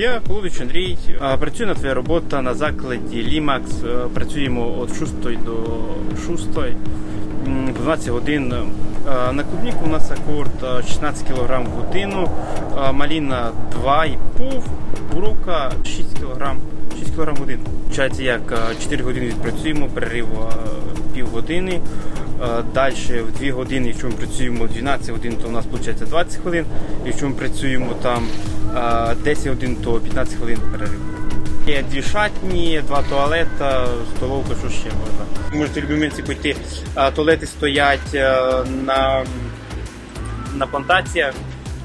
Я Полудич Андрій. Е, Працюю на твоя робота на закладі Лімакс. Е, Працюємо від 6 до 6, м, 12 годин. Е, На клубніку у нас акорд е, 16 кг в годину, е, маліна 2,5, буровка 6 кг. 6 кг в годину. Получається, як е, 4 години відпрацюємо, перерив е, півгодини. Далі в 2 години, якщо ми працюємо 12 годин, то у нас виходить 20 хвилин. Якщо ми працюємо там е, 10 годин, то 15 хвилин перерив. Є дві шатні, два туалета, столовка, що ще можна. Можете в будь-який момент піти. Е, Туалети стоять е, на, на плантаціях.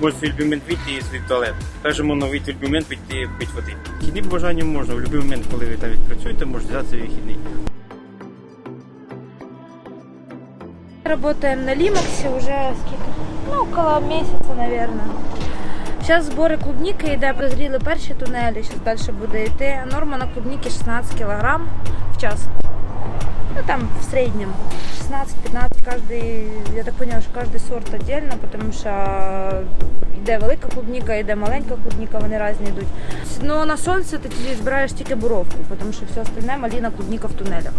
Можете в будь-який момент вийти і свій туалет. Також можна вийти в будь-який момент піти пити води. Вихідний по бажанню можна, в будь-який момент, коли ви там відпрацюєте, можете взяти свій вихідний. Работаем на Лимаксе уже сколько? Ну, около месяца, наверное. Зараз збори клубніки йде, прозріли перші тунелі, зараз далі буде йти. Норма на клубніки 16 кг в час. Ну там в середньому 16-15 каждый, я так поняла, що кожен сорт отдельно, тому що йде велика клубніка, йде маленька клубніка, вони різні йдуть. Ну на сонце ти збираєш тільки буровку, тому що все остальне маліна клубніка в тунелях.